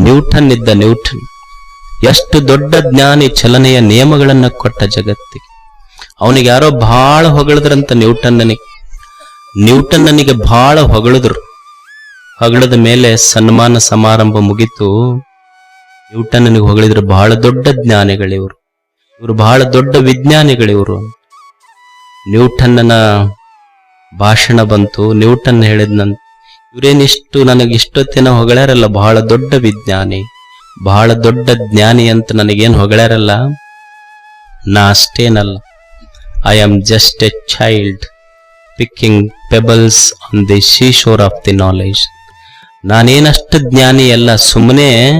Newton ಇದ್ದ Newton, ಎಷ್ಟು ದೊಡ್ಡ ಜ್ಞಾನಿ ಚಲನೆಯ ನಿಯಮಗಳನ್ನ ಕೊಟ್ಟ ಜಗತ್ತಿಗೆ. ಅವನಿಗೆ ಯಾರೋ ಬಹಳ ಹೊಗಳಿದ್ರಂತ ನ್ಯೂಟನ್ನನಿಗೆ ನ್ಯೂಟನ್ನನಿಗೆ ಬಹಳ ಹೊಗಳಿದ್ರು. ಹೊಗಳದ ಮೇಲೆ ಸನ್ಮಾನ ಸಮಾರಂಭ ಮುಗಿತು. ನ್ಯೂಟನ್ನನಿಗೆ ಹೊಗಳಿದ್ರು ಬಹಳ ದೊಡ್ಡ ಜ್ಞಾನಿಗಳಿವರು. ಇವರು ಬಹಳ ದೊಡ್ಡ ವಿಜ್ಞಾನಿಗಳಿವರು. ನ್ಯೂಟನ್ನನ ಭಾಷಣ ಬಂತು. ನ್ಯೂಟನ್ ಹೇಳಿದ್ನಂತ ಇವರೇನಿಷ್ಟು ನನಗೆ ಇಷ್ಟೊತ್ತಿನ ಹೊಗಳಾರಲ್ಲ, ಬಹಳ ದೊಡ್ಡ ವಿಜ್ಞಾನಿ. ಬಹಳ ದೊಡ್ಡ ಜ್ಞಾನಿ ಅಂತ ನನಗೇನು ಹೊಗಳಾರಲ್ಲ? ನಾ ಅಷ್ಟೇನಲ್ಲ. I am just a child picking pebbles on the sea shore of the knowledge ನಾನೇನಷ್ಟು ಜ್ಞಾನಿ ಅಲ್ಲ ಸುಮ್ಮನೆ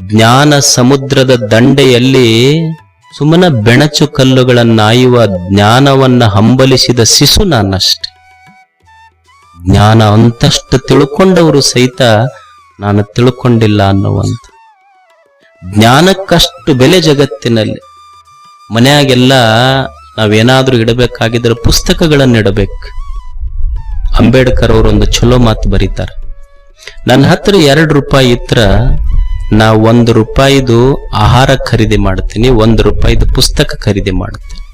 ಜ್ಞಾನ ಸಮುದ್ರದ ದಂಡೆಯಲ್ಲಿ ಸುಮ್ಮನೆ ಬೆಣಚು ಕಲ್ಲುಗಳನ್ನಾಯುವ ಜ್ಞಾನವನ್ನ ಹಂಬಲಿಸಿದ ಶಿಶು ನಾನಷ್ಟೆ. ಜ್ಞಾನ ಅಂತಷ್ಟು ತಿಳ್ಕೊಂಡವರು ಸಹಿತ ನಾನು ತಿಳ್ಕೊಂಡಿಲ್ಲ ಅನ್ನುವಂತ. ಜ್ಞಾನಕ್ಕಷ್ಟು ಬೆಲೆ ಜಗತ್ತಿನಲ್ಲಿ. ಮನೆಯಾಗೆಲ್ಲ ನಾವೇನಾದ್ರೂ ಇಡಬೇಕಾಗಿದ್ರೆ ಪುಸ್ತಕಗಳನ್ನು ಇಡಬೇಕು ಅಂಬೇಡ್ಕರ್ ಅವರು ಒಂದು ಚಲೋ ಮಾತು ಬರೀತಾರೆ. ನನ್ನ ಹತ್ರ ಎರಡು ರೂಪಾಯಿ ಇತ್ರ ನಾ ಒಂದು ರೂಪಾಯಿದು ಆಹಾರ ಖರೀದಿ ಮಾಡ್ತೀನಿ, ಒಂದು ರೂಪಾಯಿದು ಪುಸ್ತಕ ಖರೀದಿ ಮಾಡ್ತೀನಿ.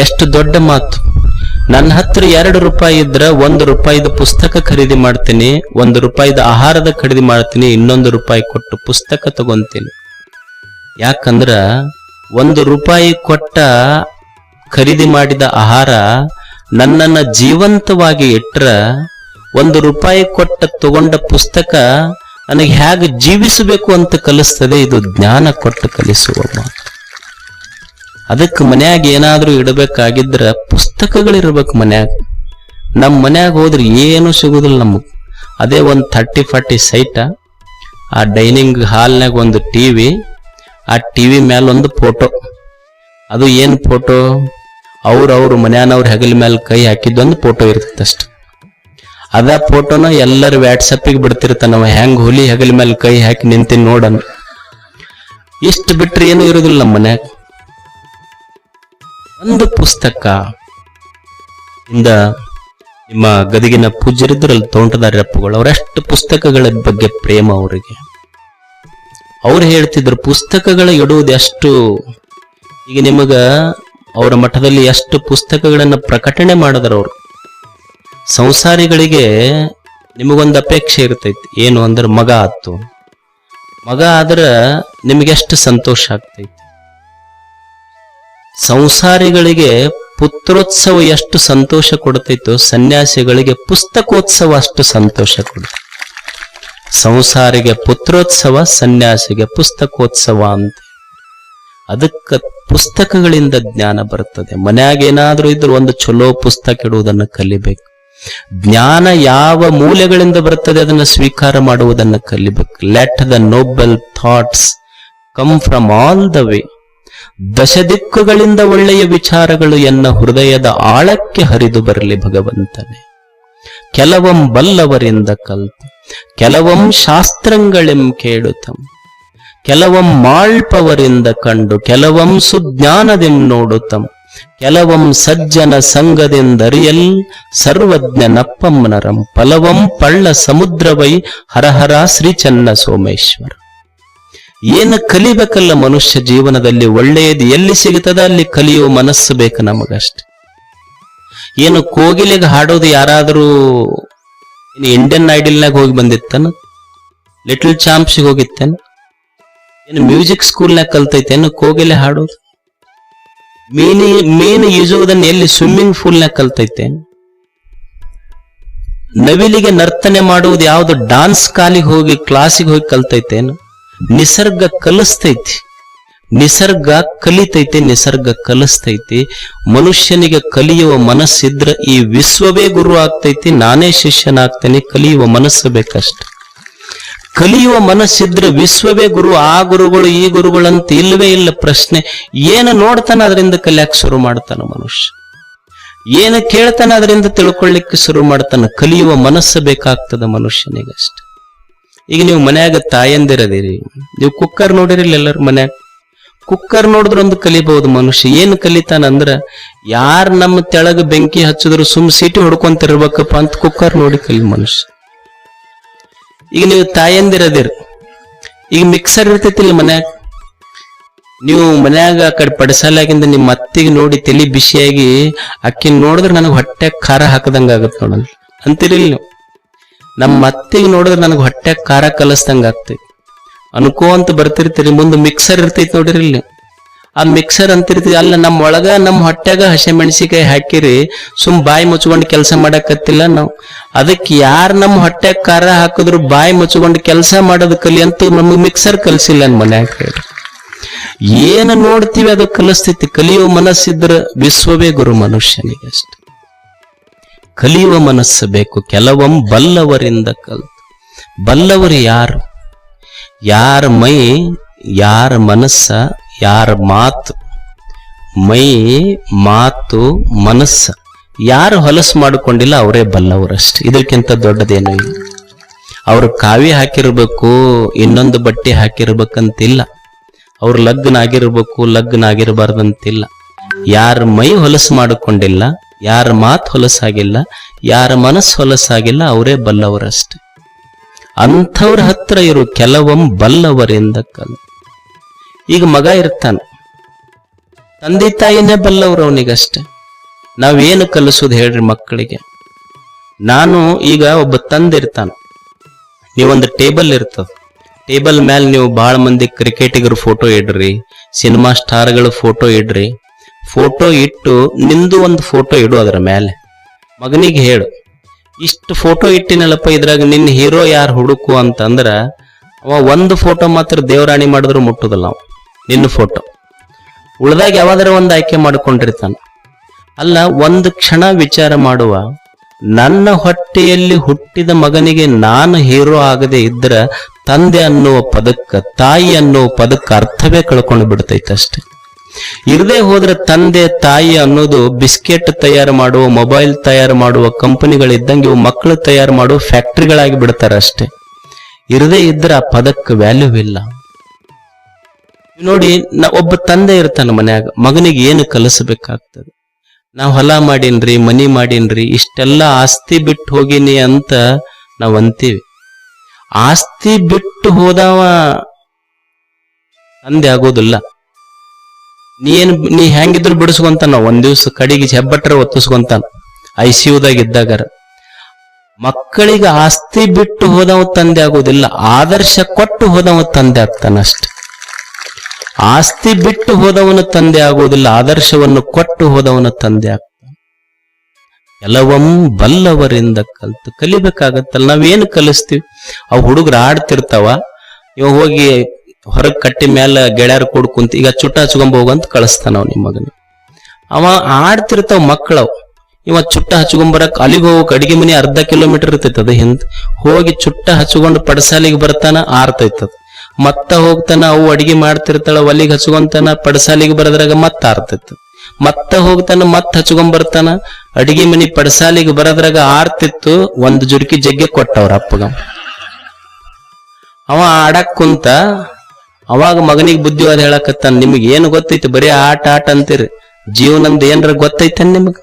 ಎಷ್ಟು ದೊಡ್ಡ ಮಾತು. ನನ್ನ ಹತ್ರ ಎರಡು ರೂಪಾಯಿ ಇದ್ರ ಒಂದು ರೂಪಾಯಿದ ಪುಸ್ತಕ ಖರೀದಿ ಮಾಡ್ತೀನಿ, ಒಂದು ರೂಪಾಯಿದ ಆಹಾರದ ಖರೀದಿ ಮಾಡ್ತೀನಿ, ಇನ್ನೊಂದು ರೂಪಾಯಿ ಕೊಟ್ಟು ಪುಸ್ತಕ ತಗೊಂತೀನಿ. ಯಾಕಂದ್ರ ಒಂದು ರೂಪಾಯಿ ಕೊಟ್ಟ ಖರೀದಿ ಮಾಡಿದ ಆಹಾರ ನನ್ನನ್ನ ಜೀವಂತವಾಗಿ ಇಟ್ರ ಒಂದು ರೂಪಾಯಿ ಕೊಟ್ಟ ತಗೊಂಡ ಪುಸ್ತಕ ನನಗೆ ಹೇಗೆ ಜೀವಿಸಬೇಕು ಅಂತ ಕಲಿಸ್ತದೆ, ಇದು ಜ್ಞಾನ ಕೊಟ್ಟು ಕಲಿಸುವ ಮಾತು. ಅದಕ್ಕೆ ಮನ್ಯಾಗ ಏನಾದ್ರೂ ಇಡಬೇಕಾಗಿದ್ರ ಪುಸ್ತಕಗಳಿರ್ಬೇಕು ಮನ್ಯಾಗ. ನಮ್ಮ ಮನ್ಯಾಗ ಹೋದ್ರೆ ಏನು ಸಿಗುದಿಲ್ಲ ನಮಗ್. ಅದೇ ಒಂದು ಥರ್ಟಿ ಫಾರ್ಟಿ ಸೈಟ, ಆ ಡೈನಿಂಗ್ ಹಾಲ್ನಾಗ ಒಂದು ಟಿವಿ, ಆ ಟಿವಿ ಮ್ಯಾಲ ಒಂದು ಫೋಟೋ. ಅದು ಏನು ಫೋಟೋ? ಅವ್ರ ಅವ್ರ ಮನ್ಯಾನವ್ರ ಹೆಗಲ ಮೇಲೆ ಕೈ ಹಾಕಿದ್ದೊಂದು ಫೋಟೋ ಇರ್ತೈತೆ ಅಷ್ಟೆ. ಅದ ಫೋಟೋನ ಎಲ್ಲರ ವ್ಯಾಟ್ಸಪ್ಪಿಗೆ ಬಿಡ್ತಿರ್ತಾನವ ಹೆಂಗ್ ಹುಲಿ ಹೆಗಲ ಮೇಲೆ ಕೈ ಹಾಕಿ ನಿಂತೀನಿ ನೋಡನ್. ಇಷ್ಟು ಬಿಟ್ರೆ ಏನು ಇರೋದಿಲ್ಲ ನಮ್ಮ ಮನ್ಯಾಗ. ಒಂದು ಪುಸ್ತಕ ಇಂದ ನಿಮ್ಮ ಗದಗಿನ ಪೂಜ್ಯರಿದ್ರಲ್ಲ ತೋಂಟದಾರ್ಯಪ್ಪಗಳು ಅವರಷ್ಟು ಪುಸ್ತಕಗಳ ಬಗ್ಗೆ ಪ್ರೇಮ ಅವರಿಗೆ. ಅವ್ರು ಹೇಳ್ತಿದ್ರು, ಪುಸ್ತಕಗಳ ಇಡುವುದು ಎಷ್ಟು ಈಗ ನಿಮಗ ಅವರ ಮಠದಲ್ಲಿ ಎಷ್ಟು ಪುಸ್ತಕಗಳನ್ನು ಪ್ರಕಟಣೆ ಮಾಡಿದ್ರು ಅವರು. ಸಂಸಾರಿಗಳಿಗೆ ನಿಮಗೊಂದು ಅಪೇಕ್ಷೆ ಇರ್ತೈತಿ. ಏನು ಅಂದ್ರೆ ಮಗ ಆತು. ಮಗ ಆದ್ರ ನಿಮಗೆಷ್ಟು ಸಂತೋಷ ಆಗ್ತೈತಿ. ಸಂಸಾರಿಗಳಿಗೆ ಪುತ್ರೋತ್ಸವ ಎಷ್ಟು ಸಂತೋಷ ಕೊಡ್ತೈತೋ, ಸನ್ಯಾಸಿಗಳಿಗೆ ಪುಸ್ತಕೋತ್ಸವ ಅಷ್ಟು ಸಂತೋಷ ಕೊಡುತ್ತೆ. ಸಂಸಾರಿಗೆ ಪುತ್ರೋತ್ಸವ, ಸನ್ಯಾಸಿಗೆ ಪುಸ್ತಕೋತ್ಸವ ಅಂತ. ಅದಕ್ಕೆ ಪುಸ್ತಕಗಳಿಂದ ಜ್ಞಾನ ಬರ್ತದೆ. ಮನ್ಯಾಗ ಏನಾದ್ರೂ ಇದ್ರೂ ಒಂದು ಚಲೋ ಪುಸ್ತಕ ಇಡುವುದನ್ನು ಕಲಿಬೇಕು. ಜ್ಞಾನ ಯಾವ ಮೂಲೆಗಳಿಂದ ಬರ್ತದೆ ಅದನ್ನು ಸ್ವೀಕಾರ ಮಾಡುವುದನ್ನು ಕಲಿಬೇಕು. Let the noble thoughts come from all the way ದಶ ದಿಕ್ಕುಗಳಿಂದ ಒಳ್ಳೆಯ ವಿಚಾರಗಳು ಎನ್ನ ಹೃದಯದ ಆಳಕ್ಕೆ ಹರಿದು ಬರಲಿ ಭಗವಂತನೇ. ಕೆಲವಂ ಬಲ್ಲವರಿಂದ ಕಲ್ತು, ಕೆಲವಂ ಶಾಸ್ತ್ರಗಳೆಂ ಕೇಳುತ್ತಂ ಕೆಲವಂ ಮಾಳ್ಪವರಿಂದ ಕಂಡು, ಕೆಲವಂ ಸುಜ್ಞಾನದೆಂ ನೋಡುತ್ತಂ ಕೆಲವಂ ಸಜ್ಜನ ಸರ್ವಜ್ಞ ನಪ್ಪಮ್ಮನರಂ ಫಲವಂ ಪಳ್ಳ ಸಮುದ್ರವೈ ಹರಹರ ಶ್ರೀ ಚನ್ನ ಸೋಮೇಶ್ವರ ಏನು ಕಲಿಬೇಕಲ್ಲ ಮನುಷ್ಯ ಜೀವನದಲ್ಲಿ? ಒಳ್ಳೆಯದು ಎಲ್ಲಿ ಸಿಗುತ್ತದ? ಅಲ್ಲಿ ಕಲಿಯುವ ಮನಸ್ಸು ಬೇಕು ನಮಗಷ್ಟೆ. ಏನು ಕೋಗಿಲೆಗೆ ಹಾಡೋದು ಯಾರಾದರೂ ಇಂಡಿಯನ್ ಐಡಲ್ನಾಗ ಹೋಗಿ ಬಂದಿತ್ತೇನು? ಲಿಟಲ್ ಚಾಂಪ್ಸ್ಗೆ ಹೋಗಿತ್ತೇನು? ಏನು ಮ್ಯೂಸಿಕ್ ಸ್ಕೂಲ್ನಾಗ ಕಲ್ತೈತೇನು ಕೋಗಿಲೆ ಹಾಡೋದು? ಮೀನಿ, ಮೀನು ಈಜುವುದನ್ನು ಎಲ್ಲಿ? ಸ್ವಿಮ್ಮಿಂಗ್ ಪೂಲ್ನಾಗ ಕಲ್ತೈತೇನು? ನವಿಲಿಗೆ ನರ್ತನೆ ಮಾಡುವುದು ಯಾವುದು? ಡಾನ್ಸ್ ಕಾಲಿಗೆ ಹೋಗಿ ಕ್ಲಾಸಿಗೆ ಹೋಗಿ ಕಲ್ತೈತೇನು? ನಿಸರ್ಗ ಕಲಿಸ್ತೈತಿ. ನಿಸರ್ಗ ಕಲಿತೈತೆ, ನಿಸರ್ಗ ಕಲಿಸ್ತೈತಿ. ಮನುಷ್ಯನಿಗೆ ಕಲಿಯುವ ಮನಸ್ಸಿದ್ರ ಈ ವಿಶ್ವವೇ ಗುರು ಆಗ್ತೈತಿ, ನಾನೇ ಶಿಷ್ಯನಾಗ್ತೇನೆ, ಕಲಿಯುವ ಮನಸ್ಸು ಬೇಕಷ್ಟೆ. ಕಲಿಯುವ ಮನಸ್ಸಿದ್ರೆ ವಿಶ್ವವೇ ಗುರು, ಆ ಗುರುಗಳು, ಈ ಗುರುಗಳಂತ ಇಲ್ಲವೇ ಇಲ್ಲ ಪ್ರಶ್ನೆ. ಏನು ನೋಡ್ತಾನ ಅದರಿಂದ ಕಲಿಯಕ್ಕೆ ಶುರು ಮಾಡ್ತಾನ ಮನುಷ್ಯ. ಏನು ಕೇಳ್ತಾನ ಅದರಿಂದ ತಿಳ್ಕೊಳ್ಳಿಕ್ಕೆ ಶುರು ಮಾಡ್ತಾನ. ಕಲಿಯುವ ಮನಸ್ಸು ಬೇಕಾಗ್ತದ ಮನುಷ್ಯನಿಗಷ್ಟೆ. ಈಗ ನೀವು ಮನ್ಯಾಗ ತಾಯಂದಿರದಿರಿ. ನೀವು ಕುಕ್ಕರ್ ನೋಡಿರಿಲ್ಲ ಎಲ್ಲರ ಮನ್ಯಾಗ? ಕುಕ್ಕರ್ ನೋಡಿದ್ರೊಂದು ಕಲಿಬಹುದು ಮನುಷ್ಯ. ಏನು ಕಲಿತಾನಂದ್ರ ಯಾರ್ ನಮ್ಮ ತೆಳಗ ಬೆಂಕಿ ಹಚ್ಚಿದ್ರು ಸುಮ್ ಸೀಟಿ ಹೊಡ್ಕೊಂತಿರ್ಬೇಕಪ್ಪ ಅಂತ ಕುಕ್ಕರ್ ನೋಡಿ ಕಲಿ ಮನುಷ್ಯ. ಈಗ ನೀವು ತಾಯಂದಿರದಿರಿ. ಈಗ ಮಿಕ್ಸರ್ ಇರ್ತೈತಿಲ್ಲ ಮನ್ಯಾಗ? ನೀವು ಮನ್ಯಾಗ ಆ ಕಡೆ ಪಡಿಸಲಾಗಿಂದ ನಿಮ್ಮ ಅತ್ತಿಗೆ ನೋಡಿ ತಲೆ ಬಿಸಿಯಾಗಿ ಅಕ್ಕಿ ನೋಡಿದ್ರೆ ನನಗೆ ಹೊಟ್ಟೆ ಖಾರ ಹಾಕದಂಗ ಆಗತ್ತೆ ಅಂತಿರಲಿಲ್ಲ ನೀವು. ನಮ್ಮ ಅತ್ತಿಗೆ ನೋಡಿದ್ರೆ ನನಗೆ ಹೊಟ್ಟೆ ಖಾರ ಕಲಸ್ದಂಗ ಆಗ್ತೈತಿ. ಅನ್ಕೋ ಅಂತ ಬರ್ತಿರ್ತೀರಿ, ಮುಂದೆ ಮಿಕ್ಸರ್ ಇರ್ತೈತಿ ನೋಡಿರಿ ಇಲ್ಲಿ. ಆ ಮಿಕ್ಸರ್ ಅಂತಿರ್ತೀವಿ ಅಲ್ಲ ನಮ್ಮ ಒಳಗ ನಮ್ಮ ಹೊಟ್ಟೆಗ ಹಸೆ ಮೆಣಸಿಕಾಯಿ ಹಾಕಿರಿ, ಸುಮ್ ಬಾಯಿ ಮುಚ್ಕೊಂಡು ಕೆಲಸ ಮಾಡಕತ್ತಿಲ್ಲ ನಾವು. ಅದಕ್ಕೆ ಯಾರು ನಮ್ಮ ಹೊಟ್ಟೆ ಖಾರ ಹಾಕಿದ್ರು ಬಾಯಿ ಮುಚ್ಕೊಂಡು ಕೆಲಸ ಮಾಡೋದು ಕಲಿ ಅಂತ ನಮಗೆ ಮಿಕ್ಸರ್ ಕಲ್ಸಿಲ್ಲ ನಮ್ಮ ಮನ್ಯಾಗ ಏನು ನೋಡ್ತೀವಿ ಅದು ಕಲಿಸ್ತೈತಿ, ಕಲಿಯೋ ಮನಸ್ಸಿದ್ರ ವಿಶ್ವವೇ ಗುರು ಮನುಷ್ಯನಿಗೆ ಅಷ್ಟೆ ಕಲಿಯುವ ಮನಸ್ಸು ಬೇಕು. ಕೆಲವೊಮ್ಮೆ ಬಲ್ಲವರಿಂದ ಕಲ್ ಬಲ್ಲವರು ಯಾರು? ಯಾರ ಮೈ, ಯಾರ ಮನಸ್ಸ, ಯಾರ ಮಾತು? ಮೈ, ಮಾತು, ಮನಸ್ಸ. ಯಾರು ಹೊಲಸು ಮಾಡಿಕೊಂಡಿಲ್ಲ, ಅವರೇ ಬಲ್ಲವರಷ್ಟೇ. ಇದಕ್ಕಿಂತ ದೊಡ್ಡದೇನು ಇಲ್ಲ. ಅವರು ಕಾವಿ ಹಾಕಿರ್ಬೇಕು, ಇನ್ನೊಂದು ಬಟ್ಟೆ ಹಾಕಿರ್ಬೇಕಂತಿಲ್ಲ. ಅವ್ರು ಲಗ್ನ ಆಗಿರ್ಬೇಕು ಲಗ್ನ ಆಗಿರಬಾರ್ದಂತಿಲ್ಲ ಯಾರ ಮೈ ಹೊಲಸು ಮಾಡಿಕೊಂಡಿಲ್ಲ ಯಾರ ಮಾತು ಹೊಲಸಾಗಿಲ್ಲ, ಯಾರ ಮನಸ್ಸು ಹೊಲಸಾಗಿಲ್ಲ, ಅವರೇ ಬಲ್ಲವರಷ್ಟೆ. ಅಂಥವ್ರ ಹತ್ರ ಇರು ಕೆಲವೊಮ್ಮೆ ಬಲ್ಲವರಿಂದ ಕಲ್. ಈಗ ಮಗ ಇರ್ತಾನ. ತಂದೆ ತಾಯಿನೇ ಬಲ್ಲವರು ಅವನಿಗಷ್ಟೆ. ನಾವೇನು ಕಲಿಸೋದು ಹೇಳ್ರಿ ಮಕ್ಕಳಿಗೆ. ನಾನು ಈಗ ಒಬ್ಬ ತಂದೆ ಇರ್ತಾನ. ನೀವೊಂದು ಟೇಬಲ್ ಇರ್ತದ. ಟೇಬಲ್ ಮೇಲೆ ನೀವು ಭಾಳ ಮಂದಿ ಕ್ರಿಕೆಟಿಗರ ಫೋಟೋ ಇಡ್ರಿ, ಸಿನಿಮಾ ಸ್ಟಾರ್ಗಳ ಫೋಟೋ ಇಡ್ರಿ ಫೋಟೋ ಇಟ್ಟು ನಿಂದು ಒಂದು ಫೋಟೋ ಇಡು ಅದರ ಮೇಲೆ. ಮಗನಿಗೆ ಹೇಳು, ಇಷ್ಟು ಫೋಟೋ ಇಟ್ಟಿನಲ್ಲಪ್ಪ ಇದ್ರಾಗ ನಿನ್ನ ಹೀರೋ ಯಾರು ಹುಡುಕು ಅಂತಂದ್ರ ಅವ ಒಂದು ಫೋಟೋ ಮಾತ್ರ ದೇವರಾಣಿ ಮಾಡಿದ್ರು ಮುಟ್ಟುದಿಲ್ಲ ಅವ, ನಿನ್ನ ಫೋಟೋ. ಉಳ್ದಾಗ ಯಾವಾದ್ರೂ ಒಂದು ಆಯ್ಕೆ ಮಾಡಿಕೊಂಡಿರ್ತಾನೆ. ಅಲ್ಲ, ಒಂದು ಕ್ಷಣ ವಿಚಾರ ಮಾಡುವ, ನನ್ನ ಹೊಟ್ಟೆಯಲ್ಲಿ ಹುಟ್ಟಿದ ಮಗನಿಗೆ ನಾನು ಹೀರೋ ಆಗದೆ ಇದ್ರ ತಂದೆ ಅನ್ನುವ ಪದಕ್ಕೆ ತಾಯಿ ಅನ್ನುವ ಪದಕ್ಕೆ ಅರ್ಥವೇ ಕಳ್ಕೊಂಡು ಬಿಡ್ತೈತೆ ಅಷ್ಟೇ. ಇರದೇ ಹೋದ್ರೆ ತಂದೆ, ತಾಯಿ ಅನ್ನೋದು ಬಿಸ್ಕೆಟ್ ತಯಾರು ಮಾಡುವ, ಮೊಬೈಲ್ ತಯಾರು ಮಾಡುವ ಕಂಪನಿಗಳಿದ್ದಂಗೆ ಇವು ಮಕ್ಕಳು ತಯಾರು ಮಾಡುವ ಫ್ಯಾಕ್ಟ್ರಿಗಳಾಗಿ ಬಿಡ್ತಾರೆ ಅಷ್ಟೇ. ಇರದೇ ಇದ್ರೆ ಆ ಪದಕ್ಕೆ ವ್ಯಾಲ್ಯೂ ಇಲ್ಲ. ನೋಡಿ, ನಾ ಒಬ್ಬ ತಂದೆ ಇರ್ತಾನ ಮನ್ಯಾಗ, ಮಗನಿಗೆ ಏನು ಕಲಿಸಬೇಕಾಗ್ತದೆ? ನಾವು ಹೊಲ ಮಾಡೀನ್ರಿ, ಮನಿ ಮಾಡೀನ್ರಿ, ಇಷ್ಟೆಲ್ಲ ಆಸ್ತಿ ಬಿಟ್ಟು ಹೋಗಿನಿ ಅಂತ ನಾವು ಅಂತೀವಿ. ಆಸ್ತಿ ಬಿಟ್ಟು ಹೋದವ ತಂದೆ ಆಗೋದಿಲ್ಲ. ನೀ ಏನ್ ನೀ ಹೆಂಗಿದ್ರು ಬಿಡಿಸ್ಕೊಂತಾನ, ಒಂದ್ ದಿವ್ಸ ಕಡೆಗೆ ಹೆಬ್ಬಟ್ರೆ ಒತ್ತಿಸ್ಕೊಂತಾನ ಐ ಸಿ ಯುದಾಗ ಇದ್ದಾಗರ. ಮಕ್ಕಳಿಗೆ ಆಸ್ತಿ ಬಿಟ್ಟು ಹೋದವ ತಂದೆ ಆಗೋದಿಲ್ಲ, ಆದರ್ಶ ಕೊಟ್ಟು ಹೋದವ ತಂದೆ ಆಗ್ತಾನ ಅಷ್ಟೆ ಆಸ್ತಿ ಬಿಟ್ಟು ಹೋದವನ ತಂದೆ ಆಗುವುದಿಲ್ಲ ಆದರ್ಶವನ್ನು ಕೊಟ್ಟು ಹೋದವನ ತಂದೆ ಆಗ್ತಾನೆ. ಕೆಲವಂ ಬಲ್ಲವರಿಂದ ಕಲ್ತು ಕಲಿಬೇಕಾಗತ್ತಲ್ಲ, ನಾವೇನು ಕಲಿಸ್ತೀವಿ? ಆ ಹುಡುಗರು ಆಡ್ತಿರ್ತಾವ, ಇವ ಹೋಗಿ ಹೊರಗ್ ಕಟ್ಟಿ ಮೇಲೆ ಗೆಳೆಯರ್ ಕೂಡ ಕುಂತ, ಈಗ ಚುಟ್ಟ ಹಚ್ಕೊಂಡ್ ಹೋಗಂತ ಕಳಿಸ್ತಾನ ಅವ್ ನಿಮ್ಮ ಮಗನ. ಅವ ಆಡ್ತಿರ್ತಾವ ಮಕ್ಕಳವ್ ಇವ ಚುಟ್ಟ ಹಚ್ಕೊಂಬರಕ್ ಅಲ್ಲಿಗೆ ಹೋಗಕ್ ಅಡಿಗೆ ಮನೆ ಅರ್ಧ ಕಿಲೋಮೀಟರ್ ಇರ್ತೈತೆ ಅದ ಹಿಂದ್. ಹೋಗಿ ಚುಟ್ಟ ಹಚ್ಕೊಂಡು ಪಡಸಾಲಿಗೆ ಬರ್ತಾನ ಆರ್ತೈತದ ಮತ್ತ ಹೋಗ್ತಾನ, ಅವು ಅಡಿಗೆ ಮಾಡ್ತಿರ್ತಾಳ ಒಲಿಗೆ ಹಚ್ಕೊಂತಾನ, ಪಡಸಾಲಿಗೆ ಬರದ್ರಾಗ ಮತ್ತ ಆರ್ತೈತ ಮತ್ತ ಹೋಗ್ತಾನ, ಮತ್ತ ಹಚ್ಕೊಂಡ್ ಬರ್ತಾನ, ಅಡಿಗೆ ಮನಿ ಪಡಸಾಲಿಗೆ ಬರದ್ರಾಗ ಆರ್ತಿತ್ತು, ಒಂದ್ ಜುರ್ಕಿ ಜಗ್ಗೆ ಕೊಟ್ಟವ್ರ ಅಪ್ಪಗ. ಅವ ಆಡಕ್ ಕುಂತ ಅವಾಗ ಮಗನಿಗೆ ಬುದ್ಧಿವಾದ ಹೇಳಕತ್ತಾನ, ನಿಮಗೆ ಏನು ಗೊತ್ತೈತಿ? ಬರೀ ಆಟ ಆಟ ಅಂತೀರಿ. ಜೀವನಂದ ಏನ್ರ ಗೊತ್ತೈತೆ ನಿಮಗ?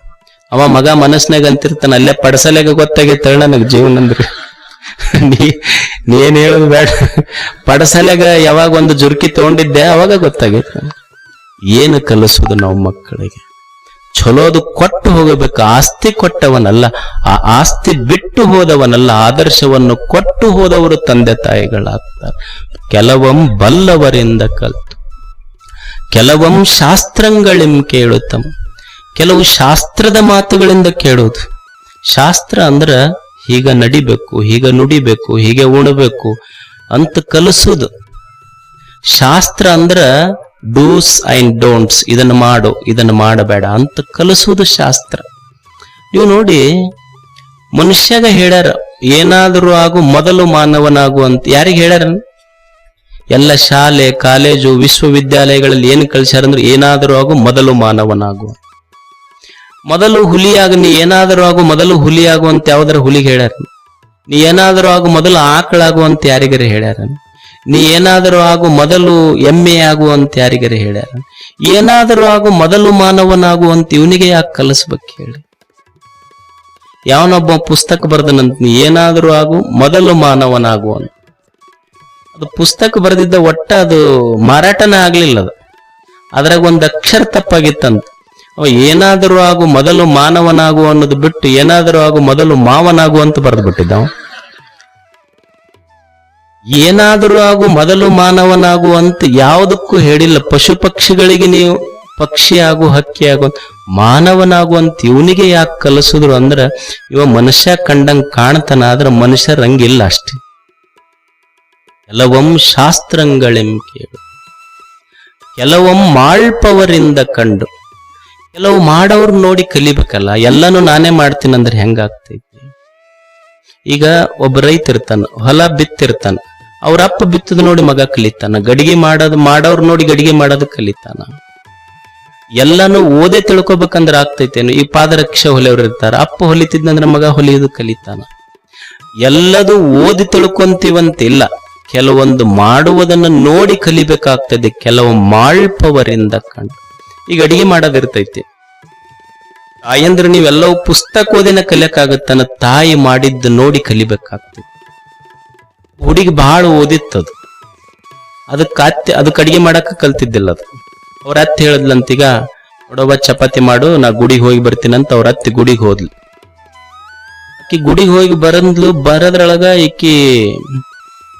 ಅವ ಮಗ ಮನಸ್ನಾಗ ಅಂತಿರ್ತಾನ, ಅಲ್ಲೇ ಪಡಸಲೆಗ ಗೊತ್ತಾಗೈತೆ ನನಗ್ ಜೀವನಂದ್ರಿ ನೀ ನೀನ್ ಹೇಳುದು ಬೇಡ. ಪಡಸಲೆಗ ಯಾವಾಗ ಒಂದು ಜುರ್ಕಿ ತಗೊಂಡಿದ್ದೆ, ಅವಾಗ ಗೊತ್ತಾಗೈತೆ ಏನು ಕಲಿಸೋದು ನಾವು ಮಕ್ಕಳಿಗೆ? ಚಲೋದು ಕೊಟ್ಟು ಹೋಗಬೇಕು, ಆಸ್ತಿ ಕೊಟ್ಟವನಲ್ಲ, ಆ ಆಸ್ತಿ ಬಿಟ್ಟು ಹೋದವನಲ್ಲ, ಆದರ್ಶವನ್ನು ಕೊಟ್ಟು ಹೋದವರು ತಂದೆ ತಾಯಿಗಳಾಗ್ತಾರೆ. ಕೆಲವೊಮ್ಮೆ ಬಲ್ಲವರಿಂದ ಕಲ್ತು. ಕೆಲವಂ ಶಾಸ್ತ್ರಗಳಿಂ ಕೇಳುತ್ತಮ್ ಕೆಲವು ಶಾಸ್ತ್ರದ ಮಾತುಗಳಿಂದ ಕೇಳೋದು ಶಾಸ್ತ್ರ ಅಂದ್ರ ಹೀಗ ನಡಿಬೇಕು, ಹೀಗ ನುಡಿಬೇಕು, ಹೀಗೆ ಉಣಬೇಕು ಅಂತ ಕಲಿಸೋದು ಶಾಸ್ತ್ರ ಅಂದ್ರ ಡೂಸ್ ಅಂಡ್ ಡೋಂಟ್ಸ್, ಇದನ್ನ ಮಾಡು, ಇದನ್ನ ಮಾಡಬೇಡ ಅಂತ ಕಲಿಸೋದು ಶಾಸ್ತ್ರ. ನೀವು ನೋಡಿ ಮನುಷ್ಯಗ ಹೇಳ್ಯಾರ, ಏನಾದರೂ ಆಗು, ಮೊದಲು ಮಾನವನಾಗು ಅಂತ ಯಾರಿಗೆ ಹೇಳ್ಯಾರ? ಎಲ್ಲ ಶಾಲೆ, ಕಾಲೇಜು, ವಿಶ್ವವಿದ್ಯಾಲಯಗಳಲ್ಲಿ ಏನು ಕಲಿಸ್ಯಾರ ಅಂದ್ರೆ ಏನಾದರೂ ಆಗು ಮೊದಲು ಮಾನವನಾಗು ಮೊದಲು ಹುಲಿಯಾಗ, ನೀ ಏನಾದರೂ ಆಗು ಮೊದಲು ಹುಲಿಯಾಗು ಅಂತ ಯಾವ್ದಾರ ಹುಲಿಗೆ ಹೇಳ್ಯಾರ? ನೀ ಏನಾದರೂ ಆಗು ಮೊದಲು ಆಕಳಾಗು ಅಂತ ಯಾರಿಗಾರ ಹೇಳ್ಯಾರ? ನೀ ಏನಾದರೂ ಆಗು ಮೊದಲು ಎಮ್ಮೆ ಆಗು ಅಂತ ಯಾರಿಗಾರ ಹೇಳ್ಯಾರ? ಏನಾದರೂ ಆಗು ಮೊದಲು ಮಾನವನಾಗು ಅಂತ ಇವನಿಗೆ ಯಾಕೆ ಕಲಿಸ್ಬೇಕು ಹೇಳಿ? ಯಾವನೊಬ್ಬ ಪುಸ್ತಕ ಬರ್ದನಂತ ನೀ ಏನಾದರೂ ಆಗು ಮೊದಲು ಮಾನವನಾಗು ಅಂತ ಅದು ಪುಸ್ತಕ ಬರೆದಿದ್ದ ಒಟ್ಟ ಅದು ಮಾರಾಟನೇ ಆಗ್ಲಿಲ್ಲ ಅದು. ಅದ್ರಾಗ ಒಂದು ಅಕ್ಷರ ತಪ್ಪಾಗಿತ್ತಂತ. ಅವ ಏನಾದರೂ ಆಗು ಮೊದಲು ಮಾನವನಾಗು ಅನ್ನೋದು ಬಿಟ್ಟು ಏನಾದರೂ ಆಗು ಮೊದಲು ಮಾವನಾಗು ಅಂತ ಬರೆದು ಬಿಟ್ಟಿದ್ದ ಏನಾದರೂ ಆಗು ಮೊದಲು ಮಾನವನಾಗು ಅಂತ ಯಾವುದಕ್ಕೂ ಹೇಳಿಲ್ಲ. ಪಶು ಪಕ್ಷಿಗಳಿಗೆ ನೀವು ಪಕ್ಷಿ ಆಗು, ಹಕ್ಕಿ ಆಗು ಮಾನವನಾಗು ಅಂತ ಇವನಿಗೆ ಯಾಕೆ ಕಲಿಸಿದ್ರು ಅಂದ್ರೆ ಇವ ಮನುಷ್ಯ ಕಂಡಂಗೆ ಕಾಣ್ತಾನ, ಆದ್ರೆ ಮನುಷ್ಯರಂಗಿಲ್ಲ ಅಷ್ಟೇ. ಕೆಲವೊಮ್ ಶಾಸ್ತ್ರಗಳೆಂ ಕೇಳು. ಕೆಲವಂ ಮಾಳ್ಪವರಿಂದ ಕಂಡು. ಕೆಲವು ಮಾಡೋರು ನೋಡಿ ಕಲಿಬೇಕಲ್ಲ, ಎಲ್ಲಾನು ನಾನೇ ಮಾಡ್ತೀನಿ ಅಂದ್ರೆ ಹೆಂಗಾಗ್ತೈತಿ? ಈಗ ಒಬ್ಬ ರೈತ ಇರ್ತಾನ ಹೊಲ ಬಿತ್ತಿರ್ತಾನ, ಅವ್ರ ಅಪ್ಪ ಬಿತ್ತದ ನೋಡಿ ಮಗ ಕಲಿತಾನ, ಗಡಿಗೆ ಮಾಡೋದು, ಮಾಡೋರ್ ನೋಡಿ ಗಡಿಗೆ ಮಾಡೋದು ಕಲಿತಾನ. ಎಲ್ಲಾನು ಓದೇ ತಿಳ್ಕೊಬೇಕಂದ್ರೆ ಆಗ್ತೈತೇನು? ಈ ಪಾದರಕ್ಷ ಹೊಲಿಯವ್ರು ಇರ್ತಾರ, ಅಪ್ಪ ಹೊಲಿತಿದ್ನಂದ್ರೆ ಮಗ ಹೊಲಿಯೋದು ಕಲಿತಾನ. ಎಲ್ಲದು ಓದಿ ತಿಳ್ಕೊಂತೀವಂತಿಲ್ಲ. ಕೆಲವೊಂದು ಮಾಡುವುದನ್ನ ನೋಡಿ ಕಲಿಬೇಕಾಗ್ತದೆ, ಕೆಲವು ಮಾಳ್ಪವರಿಂದ ಕಂಡು. ಈಗ ಅಡಿಗೆ ಮಾಡೋದಿರ್ತೈತಿ. ತಾಯಂದ್ರ ನೀವೆಲ್ಲವೂ ಪುಸ್ತಕ ಓದಿನ ಕಲಿಯಕ್ಕಾಗತ್ತನ ತಾಯಿ ಮಾಡಿದ್ದು ನೋಡಿ ಕಲಿಬೇಕಾಗ್ತದೆ. ಹುಡುಗಿ ಬಹಳ ಓದಿತ್ತದು. ಅದಕ್ಕೆ ಅತ್ತೆ, ಅದಕ್ಕೆ ಅಡಿಗೆ ಮಾಡಕ್ಕ ಕಲ್ತಿದ್ದಿಲ್ಲ ಅದು. ಅವ್ರ ಅತ್ತೆ ಹೇಳದ್ಲಂತೀಗ ನೋಡವ್ವ ಚಪಾತಿ ಮಾಡು, ನಾ ಗುಡಿಗೆ ಹೋಗಿ ಬರ್ತೀನಂತ ಅವ್ರ ಅತ್ತೆ ಗುಡಿಗೆ ಹೋದ್ಲು. ಆಕಿ ಗುಡಿಗೆ ಹೋಗಿ ಬರಂದ್ಲು, ಬರದ್ರೊಳಗ ಈಕಿ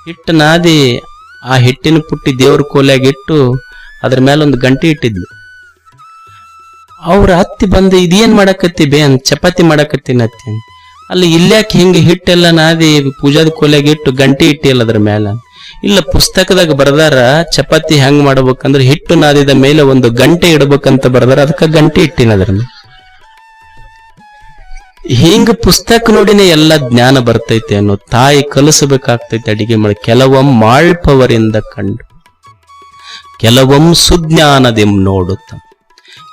ಹಿಟ್ಟು ನಾದಿ ಆ ಹಿಟ್ಟಿನ ಪುಟ್ಟಿ ದೇವ್ರ ಕೋಲ್ಯಾಗ ಇಟ್ಟು ಅದ್ರ ಮೇಲೆ ಒಂದು ಗಂಟೆ ಇಟ್ಟಿದ್ಲು. ಅವ್ರ ಹತ್ತಿ ಬಂದು, ಇದೇನ್ ಮಾಡಕತ್ತಿ ಬೇ? ಅಂತ ಚಪಾತಿ ಮಾಡಕತ್ತೀನಿ ಅತ್ತಿ ಅಂತ. ಅಲ್ಲಿ ಇಲ್ಯಾಕೆ ಹಿಂಗೆ ಹಿಟ್ಟೆಲ್ಲ ನಾದಿ ಪೂಜಾದ ಕೋಲ್ಯಾಗ ಇಟ್ಟು ಗಂಟೆ ಇಟ್ಟಿಲ್ಲ ಅದ್ರ ಮೇಲೆ ಇಲ್ಲ, ಪುಸ್ತಕದಾಗ ಬರ್ದಾರ, ಚಪಾತಿ ಹೆಂಗ್ ಮಾಡ್ಬೇಕಂದ್ರೆ ಹಿಟ್ಟು ನಾದಿದ ಮೇಲೆ ಒಂದು ಗಂಟೆ ಇಡ್ಬೇಕಂತ ಬರ್ದಾರ, ಅದಕ್ಕೆ ಗಂಟೆ ಇಟ್ಟಿನ ಅದ್ರ ಹಿಂಗ ಪುಸ್ತಕ ನೋಡಿನೇ ಎಲ್ಲ ಜ್ಞಾನ ಬರ್ತೈತೆ ಅನ್ನೋ ತಾಯಿ ಕಲಿಸಬೇಕಾಗ್ತೈತೆ ಅಡಿಗೆ ಮಾಡಿ ಕೆಲವೊಮ್ಮೆ ಮಾಳ್ಪವರಿಂದ ಕಂಡು. ಕೆಲವೊಮ್ಮೆ ಸುಜ್ಞಾನದಿಂ ನೋಡುತ್ತ.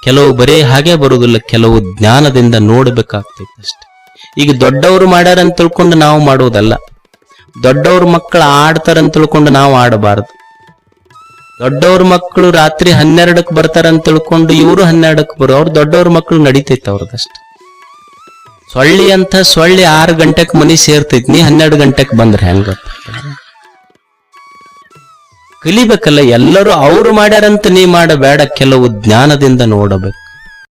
ಕೆಲವು ಬರೇ ಹಾಗೆ ಬರುವುದಿಲ್ಲ, ಕೆಲವು ಜ್ಞಾನದಿಂದ ನೋಡಬೇಕಾಗ್ತೈತೆ ಅಷ್ಟೆ. ಈಗ ದೊಡ್ಡವರು ಮಾಡ್ಯಾರ ಅಂತ ತಿಳ್ಕೊಂಡು ನಾವು ಮಾಡುವುದಲ್ಲ. ದೊಡ್ಡವ್ರ ಮಕ್ಕಳು ಆಡ್ತಾರಂತ ತಿಳ್ಕೊಂಡು ನಾವು ಆಡಬಾರದು. ದೊಡ್ಡವ್ರ ಮಕ್ಕಳು ರಾತ್ರಿ ಹನ್ನೆರಡಕ್ಕೆ ಬರ್ತಾರಂತ ತಿಳ್ಕೊಂಡು ಇವರು ಹನ್ನೆರಡಕ್ಕೆ ಬರೋ, ಅವ್ರು ದೊಡ್ಡವ್ರ ಮಕ್ಕಳು ನಡೀತೈತೆ ಅವ್ರದಷ್ಟೇ. ಸೊಳ್ಳಿ ಅಂತ ಸೊಳ್ಳಿ ಆರು ಗಂಟೆಕ್ ಮನಿ ಸೇರ್ತೈತಿ, ನೀ ಹನ್ನೆರಡು ಗಂಟೆಕ್ ಬಂದ್ರೆ ಹೆಂಗ ಕಲಿಬೇಕಲ್ಲ, ಎಲ್ಲರೂ ಅವ್ರು ಮಾಡ್ಯಾರಂತ ನೀ ಮಾಡಬೇಡ ಕೆಲವು ಜ್ಞಾನದಿಂದ ನೋಡಬೇಕು.